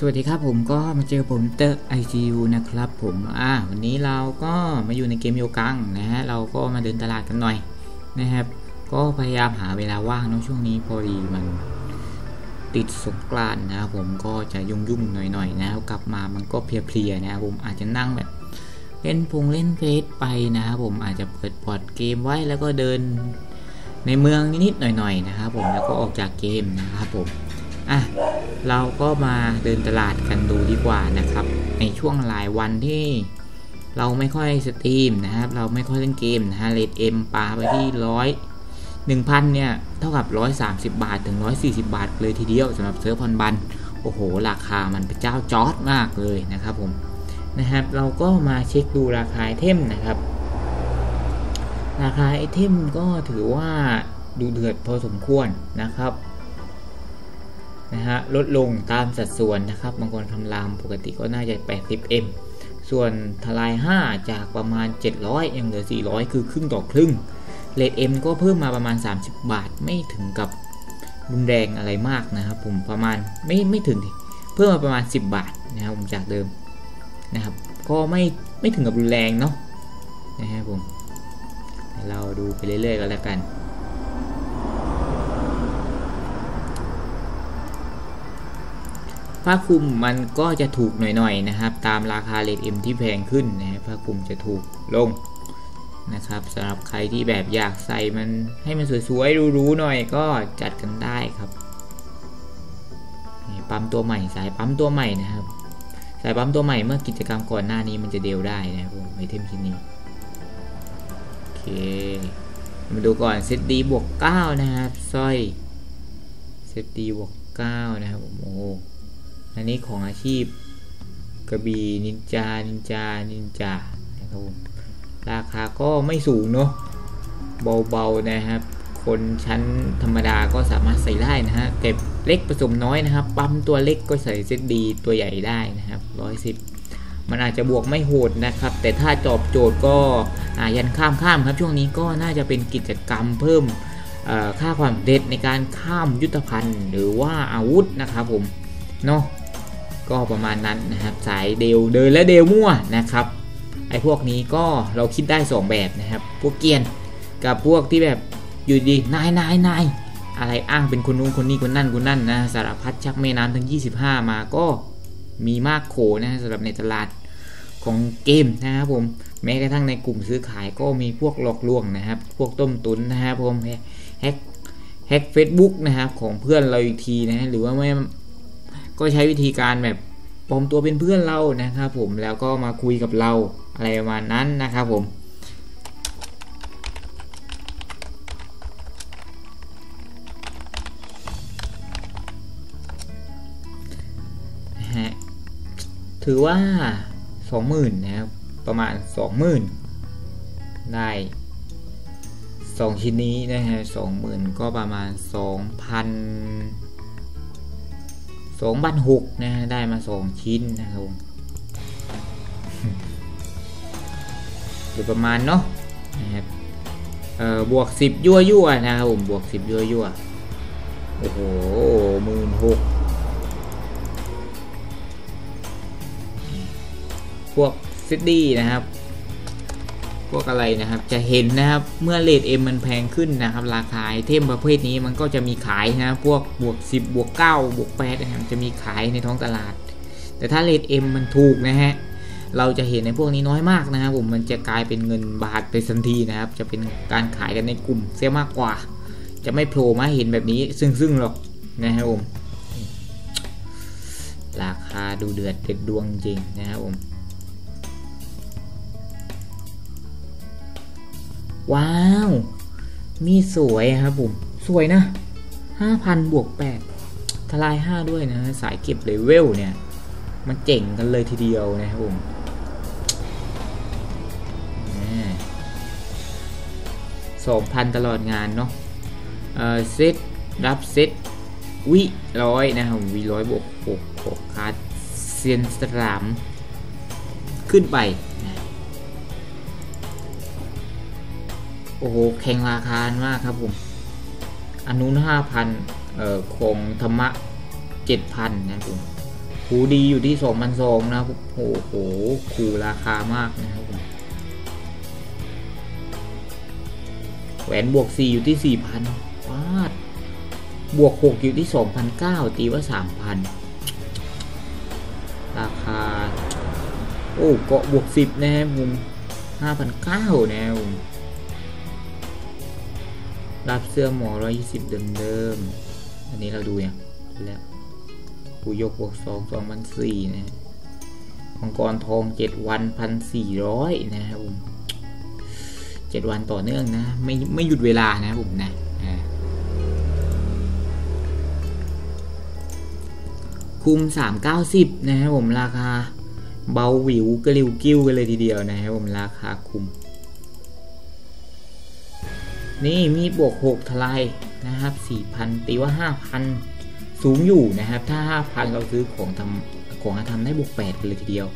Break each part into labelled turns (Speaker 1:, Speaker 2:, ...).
Speaker 1: สวัสดีครับผมก็มาเจอผมเตอร์ ICU นะครับผมอ่าวันนี้เราก็มาอยู่ในเกมโยกังนะฮะเราก็มาเดินตลาดกันหน่อยนะครับ ก็พยายามหาเวลาว่างเนะช่วงนี้พอดีมันติดสงกรานต์นะครับผมก็จะยุ่งๆหน่อยๆนะครับกลับมามันก็เพลียๆนะครับผมอาจจะนั่งแบบเล่นพงเล่นเฟซไปนะครับผมอาจจะเปิดพอร์ตเกมไว้แล้วก็เดินในเมืองนิดๆหน่อยๆนะครับผมแล้วก็ออกจากเกมนะครับผม อะเราก็มาเดินตลาดกันดูดีกว่านะครับ ในช่วงหลายวันที่เราไม่ค่อยสตรีมนะครับ เราไม่ค่อยเล่นเกมนะฮะเลทเอ็มปาไปที่ร้อยหนึ่งพันเนี่ย เท่ากับร้อยสามสิบบาท ถึงร้อยสี่สิบาท เลยทีเดียวสำหรับเซิร์ฟพอนบัน โอ้โห ราคามันเป็นเจ้าจอดมากเลยนะครับผมนะครับ เราก็มาเช็คดูราคาไอเทมนะครับ ราคาไอเทมก็ถือว่าดูเดือดพอสมควรนะครับ นะฮะลดลงตามสัดส่วนนะครับ บางคนคำรามปกติก็น่าจะ 80m ส่วนทลาย 5 จากประมาณ 700ยังเหลือ 400 คือครึ่งต่อครึ่งเลท M ก็เพิ่มมาประมาณ 30 บาทไม่ถึงกับรุนแรงอะไรมากนะครับผมประมาณไม่ไม่ถึงเพิ่มมาประมาณ 10 บาทนะครับผมจากเดิมนะครับ ก็ไม่ไม่ถึงกับรุนแรงเนาะนะครับผมเราดูไปเรื่อยๆกันแล้วกัน ผ้าคลุมมันก็จะถูกหน่อยๆนะครับ ตามราคาเลทเอ็มที่แพงขึ้นนะผ้าคลุมจะถูกลงนะครับสำหรับใครที่แบบอยากใส่มันให้มันสวยๆรู้ๆหน่อยก็จัดกันได้ครับปั๊มตัวใหม่สายปั๊มตัวใหม่นะครับ สายปั๊มตัวใหม่เมื่อกิจกรรมก่อนหน้านี้มันจะเดลได้นะครับผมไอเทมชิ้นนี้โอเคมาดูก่อนเซตดีบวก9นะครับสร้อยเซตดีบวก9นะครับผมโอ้ อันนี้ของอาชีพกระบี่นินจา นินจา นินจา นะครับผมราคาก็ไม่สูงเนาะ เบาๆนะครับ คนชั้นธรรมดาก็สามารถใส่ได้นะฮะ แต่เล็กผสมน้อยนะครับ ปั๊มตัวเล็กก็ใส่เซตดีตัวใหญ่ได้นะครับร้อยสิบมันอาจจะบวกไม่โหดนะครับ แต่ถ้าจอบโจทย์ก็ยันข้ามข้ามครับ ช่วงนี้ก็น่าจะเป็นกิจกรรมเพิ่มค่าความเด็ดในการข้ามยุทธภัณฑ์หรือว่าอาวุธนะครับผม เนาะ ก็ประมาณนั้นนะครับสายเดวเดินและเดวมั่วนะครับไอ้พวกนี้ก็เราคิดได้ 2 แบบนะครับ พวกเกียนกับพวกที่แบบอยู่ดีนายนายนายอะไรอ้างเป็นคนนู้นคนนี้คนนั่นคนนั่นนะสารพัดชักแม่น้ำทั้ง 25 มาก็มีมากโขนะสำหรับในตลาดของเกมนะครับผมแม้กระทั่งในกลุ่มซื้อขายก็มีพวกหลอกลวงนะครับ พวกต้มตุนนะครับผมแฮกแฮกเฟซบุ๊กนะครับของเพื่อนเราอีกทีนะหรือว่าไม่ ก็ใช้วิธีการแบบปลอมตัวเป็นเพื่อนเรานะครับผมแล้วก็มาคุยกับเราอะไรประมาณนั้นนะครับผมถือว่า20,000นะครับประมาณ20,000ได้2ชิ้นนี้นะฮะ20,000ก็ประมาณ2,000 สองพันหกนะฮะได้มาสองชิ้นนะครับผมโดยประมาณเนาะนะครับเอ่อบวกสิบยั่วยั่วนะครับผมบวกสิบยั่วยั่วโอ้โหหมื่นหกพวกซิดดี้นะครับ พวกอะไรนะครับจะเห็นนะครับเมื่อเลทเอ็มมันแพงขึ้นนะครับ ราคาไอเทมประเภทนี้มันก็จะมีขายนะพวกบวก 10 บวก 9 บวก8นะครับจะมีขายในท้องตลาด แต่ถ้าเลทเอ็มมันถูกนะฮะเราจะเห็นในพวกนี้น้อยมากนะครับผมมันจะกลายเป็นเงินบาทไปทันทีนะครับ จะเป็นการขายกันในกลุ่มเสียมากกว่า จะไม่โผล่มาเห็นแบบนี้ซึ่งซึ่งหรอกนะครับผมราคาดูเดือดเด็ดดวงจริงนะครับผม ว้าว มีสวยครับผม สวยนะ5,000บวก8ทลาย5ด้วยนะ สายเก็บเลเวลเนี่ย มันเจ๋งกันเลยทีเดียวนะครับผมสองพันตลอดงานเนาะเอ่อเซตรับเซตวิร้อยนะครับวิร้อยบวกหกหกคาร์ดเซียนสามขึ้นไป โอ้โหแข่งราคามากครับผมอันนู้นห้าพันเอ่อของธรรมะเจ็ดพันนะผมคูดีอยู่ที่สองพันสองนะโอ้โหคูราคามากนะครับผมแหวนบวกสี่อยู่ที่สี่พันวาดบวกหกอยู่ที่สองพันเก้าตีว่าสามพันราคา โอ้เกาะบวกสิบนะครับผมห้าพันเก้านะค รับเสื้อหมอร้อยยี่สิบเดิม อันนี้เราดูยังดูแล้วกูยกบวกสองสองพันสี่นะมังกรทองเจ็ดวันพันสี่ร้อยนะครับผมเจ็ดวันต่อเนื่องนะ ไม่ไม่หยุดเวลานะผมนะคุมสามเก้าสิบนะครับผมราคาเบาหวิวกระลิวกิ้วกันเลยทีเดียวนะครับผมราคาคุม นี่มีบวก 6 ทลายนะครับ 4,000 ตีว่า 5,000 สูงอยู่นะครับ ถ้า 5,000 เราซื้อของทำของทำได้บวก8กันเลยทีเดียว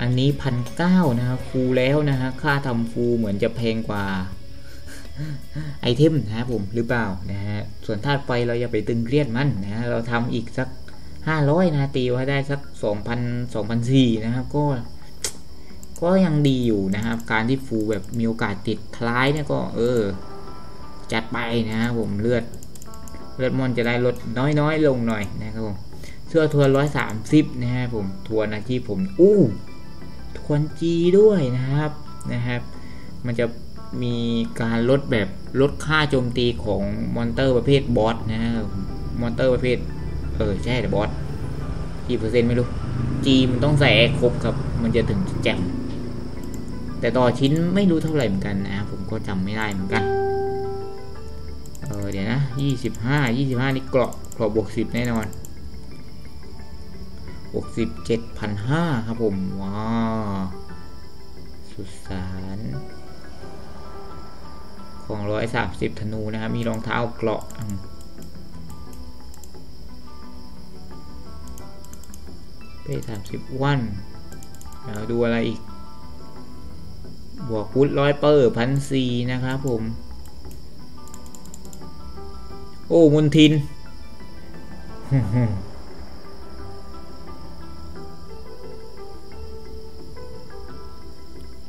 Speaker 1: อันนี้1,900นะครับฟูแล้วนะฮะค่าทำฟูเหมือนจะแพงกว่าไอเทมนะครับผมหรือเปล่านะฮะส่วนธาตุไฟเราอย่าไปตึงเครียดมันนะเราทำอีกสัก 500นาตีไว้ได้สัก 2,000 2,004นะครับก็ ก็ยังดีอยู่นะครับ การที่ฟูแบบมีโอกาสติดทลายเนี่ยก็ เออ จัดไปนะครับผมเลือด เลือดมอนจะได้ลดน้อยๆ ลงหน่อยนะครับผมเสื้อทวนร้อยสามสิบนะครับผมทวนอาชีพผมอู้ทวนจีด้วยนะครับนะครับ มันจะมีการลดแบบลดค่าโจมตีของมอนเตอร์ประเภทบอสนะครับมอนเตอร์ประเภท เออใช่แต่บอสกี่เปอร์เซ็นต์ไม่รู้จีมันต้องใส่แอร์ครบครับ มันจะถึงแจ่ม แต่ต่อชิ้นไม่รู้เท่าไหร่เหมือนกันนะผมก็จำไม่ได้เหมือนกันเออเดี๋ยวนะยี่สิบห้ายี่สิบห้านี่เกราะเกราะบวกสิบแน่นอนบวกสิบเจ็ดพันห้าครับผมว้าสุสานของร้อยสามสิบธนูนะครับ มีรองเท้าเกราะเป้สามสิบวันเราดูอะไรอีก บวกพุทร้อยเปอร์พันสี่นะครับผม โอ้มุนทิน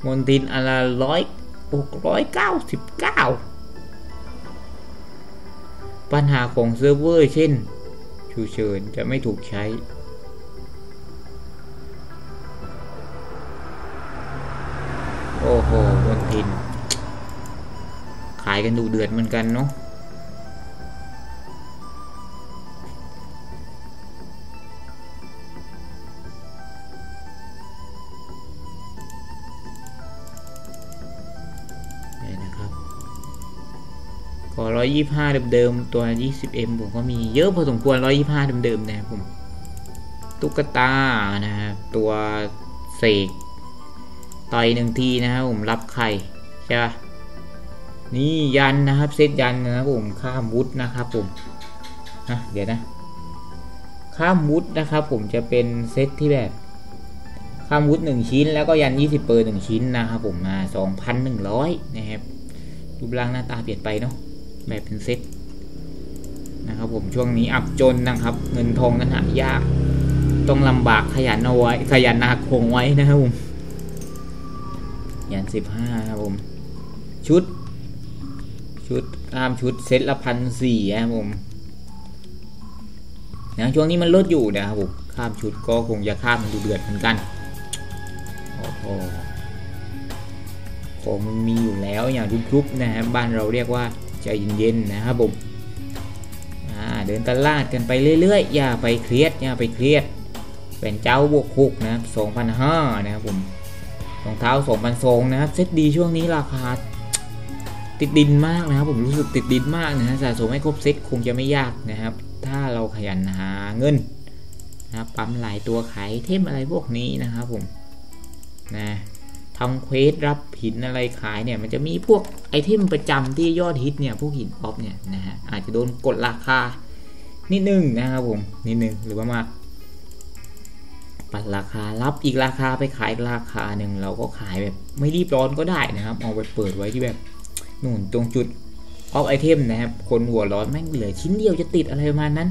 Speaker 1: มนทินอนละร้อยหกร้อยเก้าสิบเก้าปัญหาของเซิร์ฟเวอร์เช่น ชูเชิญจะไม่ถูกใช้ โอ้โหมนทิน ขายกันดูเดือดเหมือนกันเนาะก็ร้อยยี่ห้าเดิมๆ ตัวยี่สิบเอ็มผมก็มีเยอะพอสมควรร้อยยี่ห้าเดิมๆ นะครับผม ตุ๊กตา นะครับ ตัวเสก ต่อยหนึ่งทีนะครับผมรับไข่ใช่ปะนี่ยันนะครับเซตยันนะครับผมข้ามวุฒนะครับผมนะเดี๋ยวนะ ข้ามวุฒนะครับผมจะเป็นเซตที่แบบข้ามวุฒหนึ่งชิ้น แล้วก็ยันยี่สิบเปอร์หนึ่งชิ้นนะครับผมมาสองพันหนึ่งร้อยนะครับรูปร่างหน้าตาเปลี่ยนไปเนาะแบบเป็นเซตนะครับผมช่วงนี้อับจนนะครับ เงินทองนั้นหายาก ต้องลำบากขยันเอาไว้ขยันนาคงไว้นะครับผม ยันสิบห้าครับผม ชุด ชุดข้ามชุดเซตละพันสี่ครับผมนะช่วงนี้มันลดอยู่นะครับผมข้ามชุดก็คงจะข้ามมันดูเดือดเหมือนกันโอ้โหของมันมีอยู่แล้วอย่างทุกกรุ๊ปนะฮะบ้านเราเรียกว่าใจเย็นๆนะครับผมเดินตลาดกันไปเรื่อยๆ อย่าไปเครียดอย่าไปเครียด เป็นเจ้าบวกคุกนะสองพันห้านะครับผม รองเท้าสองพันสองนะครับเซ็ตดีช่วงนี้ราคาติดดินมากนะครับ ผมรู้สึกติดดินมากนะสะสมให้ครบเซ็ตคงจะไม่ยากนะครับ ถ้าเราขยันหาเงินนะปั๊มหลายตัวขายเทมอะไรพวกนี้นะครับผมนะทำเควสรับหินอะไรขายเนี่ยมันจะมีพวกไอเทมประจำที่ยอดฮิตเนี่ยพวกหินออฟเนี่ยนะฮะอาจจะโดนกดราคานิดนึงนะครับผมนิดนึงหรือว่ามาก ปัดราคารับอีกราคาไปขายราคาหนึ่งเราก็ขายแบบไม่รีบร้อนก็ได้นะครับเอาไปเปิดไว้ที่แบบนู่นตรงจุดออฟไอเทมนะครับ คนหัวร้อนแม่งเหลือชิ้นเดียวจะติดอะไรประมาณนั้น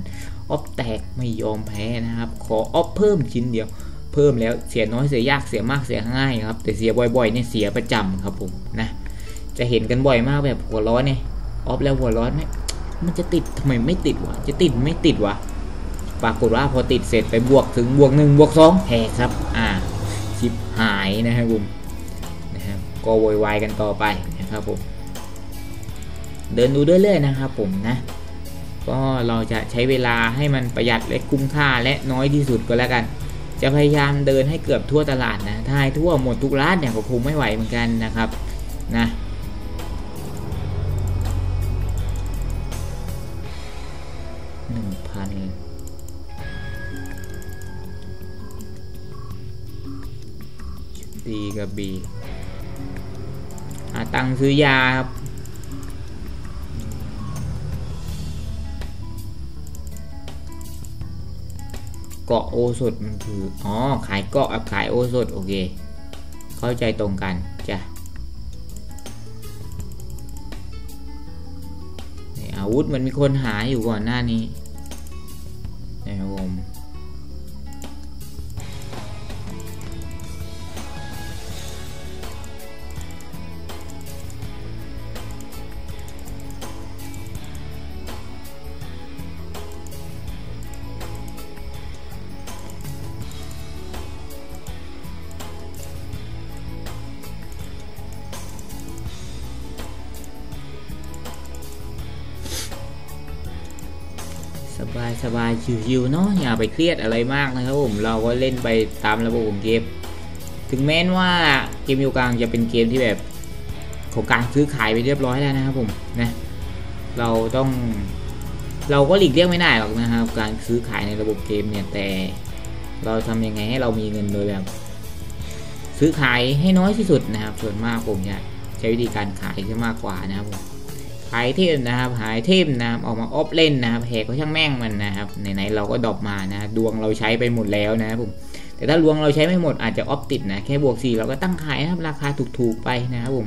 Speaker 1: ออฟแตกไม่ยอมแพ้นะครับ ขอออฟเพิ่มชิ้นเดียว เพิ่มแล้วเสียน้อยเสียยากเสียมากเสียง่ายครับ แต่เสียบ่อยๆเนี่ยเสียประจำครับผมนะจะเห็นกันบ่อยมากแบบหัวร้อนเนี่ยออฟแล้วหัวร้อนไหมมันจะติดทำไมไม่ติดวะจะติดไม่ติดวะ ปรากฏว่าพอติดเสร็จไปบวกถึงบวกหนึ่งบวกสองแพ้ครับ อ่าชิบหายนะครับผมนะครับก็โวยวายกันต่อไปนะครับผมเดินดูเรื่อยๆนะครับผมนะก็เราจะใช้เวลาให้มันประหยัดและคุ้มค่าและน้อยที่สุดก็แล้วกัน จะพยายามเดินให้เกือบทั่วตลาดนะ ถ้าให้ทั่วหมดทุกร้านเนี่ยก็คงไม่ไหวเหมือนกันนะครับนะ กับบีหาตังค์ซื้อยาครับ เกาะโอสถมันคือ อ๋อ ขายเกาะกับขายโอสถโอเค เข้าใจตรงกันจ้ะอาวุธมันมีคนหาอยู่ก่อนหน้านี้ บายสบายชิวๆเนาะอย่าไปเครียดอะไรมากนะครับผมเราก็เล่นไปตามระบบของเกม ถึงแม้นว่าเกมยูกลางจะเป็นเกมที่แบบของการซื้อขายไปเรียบร้อยแล้วนะครับผมนะเราต้องเราก็หลีกเลี่ยงไม่ได้หรอกนะครับ การซื้อขายในระบบเกมเนี่ยแต่เราทำยังไงให้เรามีเงินโดยแบบ ซื้อขายให้น้อยที่สุดนะครับ ส่วนมากผมจะใช้วิธีการขายซะมากกว่านะครับผม ขายเทมนะครับ หายเทมนะครับออกมาออฟเล่นนะครับแหกก็ช่างแม่งมันนะครับไหนๆเราก็ดรอปมานะดวงเราใช้ไปหมดแล้วนะครับผมแต่ถ้าดวงเราใช้ไม่หมดอาจจะออฟติดนะแค่บวก 4 เราก็ตั้งขายนะครับราคาถูกๆไปนะครับผม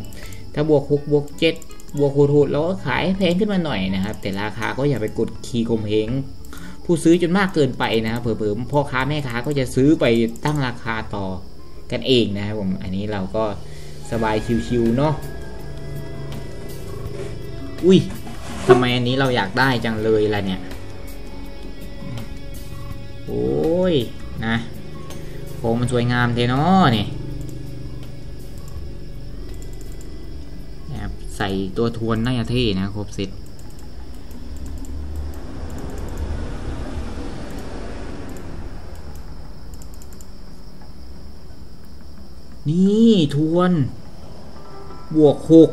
Speaker 1: ถ้าบวก6บวก7บวกโหดๆเราก็ขายแพงขึ้นมาหน่อยนะครับ แต่ราคาก็อย่าไปกดคีย์กลมเหงผู้ซื้อจนมากเกินไปนะครับเผลอๆพ่อค้าแม่ค้าก็จะซื้อไปตั้งราคาต่อกันเองนะครับผมอันนี้เราก็สบายชิวๆเนาะ อุ้ยทำไมอันนี้เราอยากได้จังเลยล่ะเนี่ย โอ้ย นะโครงมันสวยงามเทนาะนี่นะครับใส่ตัวทวนน่าจะเท่นะ ครบเสร็จนี่ทวน บวกหก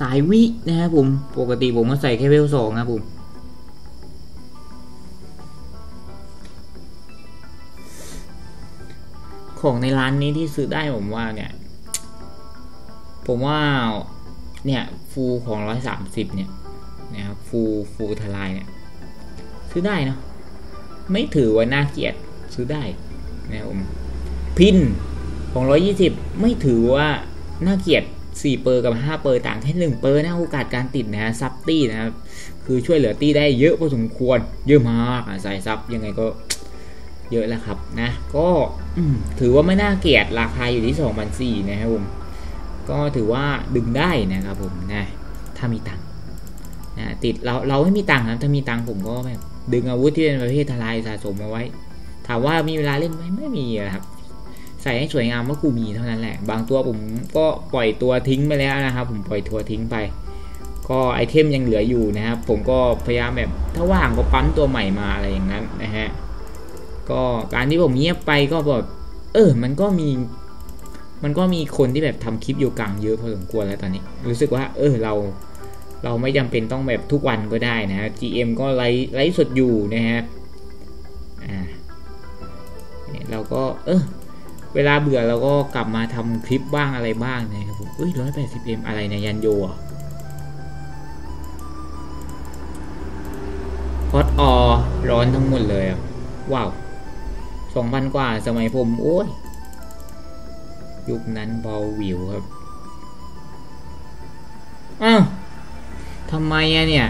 Speaker 1: สายวินะครับผม ปกติผมก็ใส่แค่เวลสองนะครับผม ของในร้านนี้ที่ซื้อได้ผมว่าเนี่ย ผมว่าเนี่ยฟูของร้อยสามสิบเนี่ยนะครับฟูฟูทลายเนี่ย ซื้อได้เนาะไม่ถือว่าน่าเกลียดซื้อได้นะครับผมพินของร้อยยี่สิบไม่ถือว่าน่าเกลียด สี่เปอร์กับห้าเปอร์ต่างแค่หนึ่งเปอร์นะโอกาสการติดนะฮะซับตี้นะครับคือช่วยเหลือตี้ได้เยอะพอสมควรเยอะมากใส่ซับยังไงก็เยอะแล้วครับนะก็ถือว่าไม่น่าเกลียดราคาอยู่ที่2 0 0 4นะครับผมก็ถือว่าดึงได้นะครับผมนะถ้ามีตังค์นะติดเราเราไม่มีตังค์ครับถ้ามีตังค์ผมก็แบบดึงอาวุธที่เป็นประเภททลายสะสมมาไว้ ถามว่ามีเวลาเล่นไหมไม่มีครับ ใส่ให้สวยงามว่ากูมีเท่านั้นแหละ บางตัวผมก็ปล่อยตัวทิ้งไปแล้วนะครับผมปล่อยตัวทิ้งไป ก็ไอเทมยังเหลืออยู่นะครับ ผมก็พยายามแบบถ้าว่างก็ปั๊มตัวใหม่มาอะไรอย่างนั้นนะฮะก็การที่ผมเงียบไปก็แบบเออ มันก็มีมันก็มีคนที่แบบทำคลิปอยู่กลางเยอะพอสมควรแล้วตอนนี้ รู้สึกว่า เออเรา เราไม่จำเป็นต้องแบบทุกวันก็ได้นะ GM ก็ไลฟ์ไลฟ์สดอยู่นะฮะอ่าเนี่ยเราก็เออ เวลาเบื่อเราก็กลับมาทำคลิปบ้างอะไรบ้างนะครับผมเอ้ยร้อยแปดสิบเอ็มอะไรเนี่ยยันโยอะพอดออร้อนทั้งหมดเลยอะว้าวสองพันกว่าสมัยผมโอ้ยยุคนั้นเบาวิวครับ อ้าวทำไมอะเนี่ย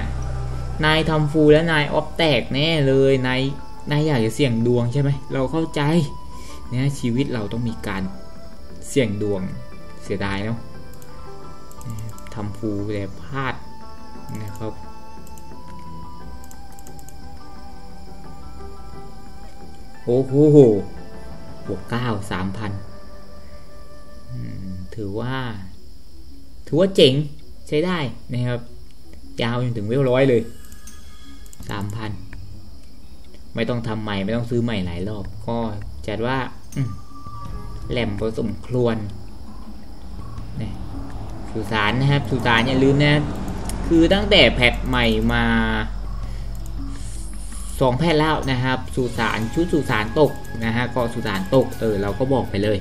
Speaker 1: นายทำฟูลและนายออฟแตกแน่เลย นาย นายอยากจะเสี่ยงดวงใช่ไหม เราเข้าใจ เนะชีวิตเราต้องมีการเสี่ยงดวงเสียดายเนาะทำฟูแต่พลาดนะครับโอ้โหบวกเก้าสามพันถือว่า ถือว่าเจ๋งใช้ได้นะครับ ยาวจนถึงเวลร้อยเลยสามพันไม่ต้องทำใหม่ ไม่ต้องซื้อใหม่หลายรอบก็ จัดว่าแหลมพอสมควรนี่สุสานนะครับสุสานอย่าลืมนะ คือตั้งแต่แพทใหม่มาสองแพทแล้วนะครับ สุสานชุดสุสานตกนะฮะก็สุสานตกเออเราก็บอกไปเลย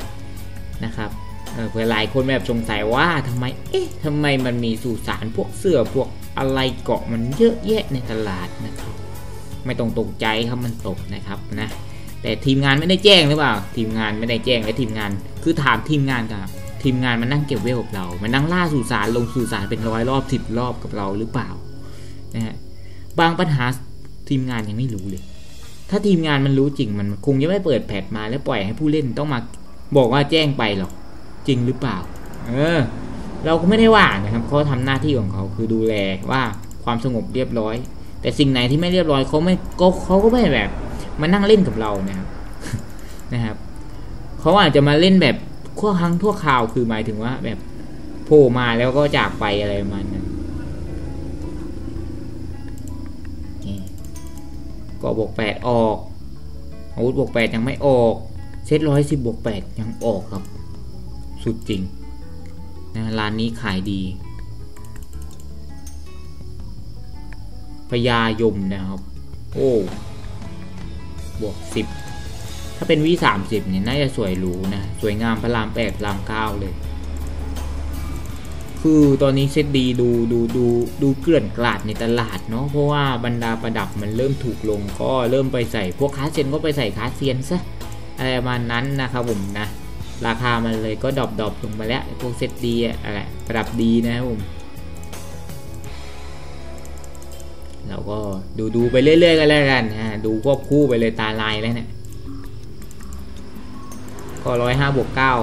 Speaker 1: นะครับเออเพื่อหลายคนแบบสงสัยว่าทำไม เอ๊ะทำไมมันมีสุสานพวกเสื้อพวกอะไรเกาะมันเยอะแยะในตลาดนะครับ ไม่ต้องตกใจครับมันตกนะครับนะ แต่ทีมงานไม่ได้แจ้งหรือเปล่า ทีมงานไม่ได้แจ้งและทีมงาน คือถามทีมงานกับทีมงานมันนั่งเก็บเวลกับเรามันนั่งล่าสุสานลงสุสานเป็นร้อยรอบสิบรอบกับเราหรือเปล่านะฮะบางปัญหาทีมงานยังไม่รู้เลย ถ้าทีมงานมันรู้จริงมันคงจะไม่เปิดแพทมาแล้วปล่อยให้ผู้เล่นต้องมาบอกว่าแจ้งไปหรอกจริงหรือเปล่า เออ เราก็ไม่ได้ว่านะครับเขาทำหน้าที่ของเขาคือดูแลว่าความสงบเรียบร้อย แต่สิ่งไหนที่ไม่เรียบร้อยเขาไม่ก็เขาก็ไม่แบบ มานั่งเล่นกับเรานะครับนะครับเขาอาจจะมาเล่นแบบขั้วครั้งทั่วคราวคือหมายถึงว่า แบบโผล่มาแล้วก็จากไปอะไรประมาณนั้นก็บวกแปดออกอาวุธบวกแปดยังไม่ออก เซตร้อยสิบบวกแปดยังออกครับ สุดจริงนะร้านนี้ขายดีพญายมนะครับ โอ้ บวกสิบถ้าเป็นวีสามสิบเนี่ยน่าจะสวยหรูนะ สวยงามพระรามแปดพระรามเก้าเลย คือตอนนี้เซตดีดูดูดูดูเกลื่อนกลาดในตลาดเนาะเพราะว่าบรรดาประดับมันเริ่มถูกลงก็เริ่มไปใส่พวกคาเซียนก็ไปใส่คาเซียนซะอะไรประมาณนั้นนะครับผมนะ ราคามันเลยก็ดรอปดรอปลงมาแล้วพวกเซตดีอะไรประดับดีนะครับผม เราก็ดูดูไปเรื่อยๆกันแล้วกันฮะดูควบคู่ไปเลยตาลายแล้วเนี่ยก็ร้อยห้าบวกเก้า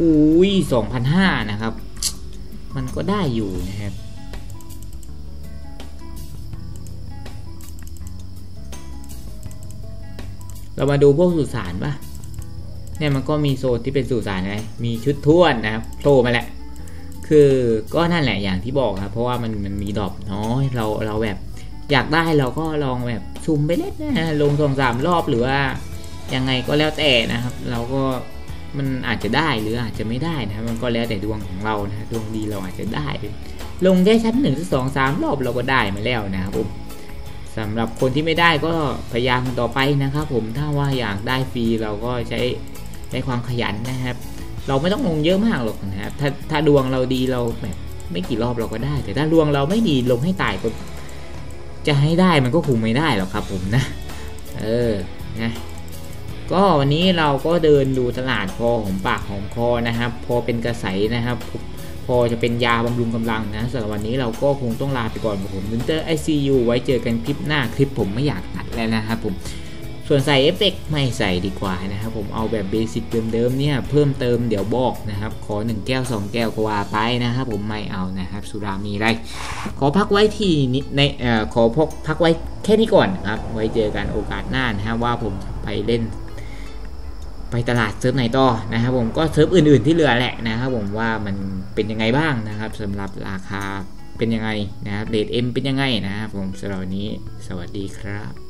Speaker 1: อุ้ยสองพันห้านะครับ มันก็ได้อยู่นะครับ เรามาดูพวกสุสานปะเนี่ยมันก็มีโซนที่เป็นสุสานไงมีชุดท้วนนะครับโผล่มาแหละ คือก็นั่นแหละอย่างที่บอกครับเพราะว่ามันมันมีดอกน้อยเราเราแบบอยากได้เราก็ลองแบบซุ่มไปเล่นนะลงสองสามรอบหรือว่ายังไงก็แล้วแต่นะครับ เราก็มันอาจจะได้หรืออาจจะไม่ได้นะมันก็แล้วแต่ดวงของเรานะดวงดีเราอาจจะได้ ลงแค่ชั้นหนึ่งสองสามรอบเราก็ได้มาแล้วนะครับผมสำหรับคนที่ไม่ได้ก็พยายามต่อไปนะครับ ผมถ้าว่าอยากได้ฟรีเราก็ใช้ใช้ความขยันนะครับ เราไม่ต้องลงเยอะมากหรอกนะครับถ้าถ้าดวงเราดีเราแบบไม่กี่รอบเราก็ได้ แต่ถ้าดวงเราไม่ดีลงให้ตายก็จะให้ได้มันก็คงไม่ได้หรอกครับ ผมนะ เออนะก็วันนี้เราก็เดินดูตลาดพอหอมปากหอมคอนะครับ พอเป็นกระใสนะครับ พอจะเป็นยาบำรุงกำลังนะสำหรับวันนี้เราก็คงต้องลาไปก่อนผมวินเตอร์ไอซียูไว้เจอกันคลิปหน้าคลิปผมไม่อยากตัดแล้วนะครับผม ส่วนใส่เอฟเฟกไม่ใส่ดีกว่านะครับผมเอาแบบเบสิกเดิมๆเนี่ยเพิ่มเติมเดี๋ยวบอกนะครับ ขอ 1 แก้ว 2 แก้วก็ว่าไปนะครับผมไม่เอานะครับ สุรามีไร ขอพักไว้ที่นี้ในเอ่อขอพกพักไว้แค่นี้ก่อนครับ ไว้เจอกันโอกาสหน้านะครับว่าผมไปเล่น ไปตลาดเซิร์ฟไหนต่อนะครับผมก็เซิร์ฟอื่นๆที่เหลือแหละนะครับผมว่ามันเป็นยังไงบ้างนะครับสำหรับราคาเป็นยังไงนะครับเรทเอ็มเป็นยังไงนะครับผมสำหรับวันนี้ สวัสดีครับ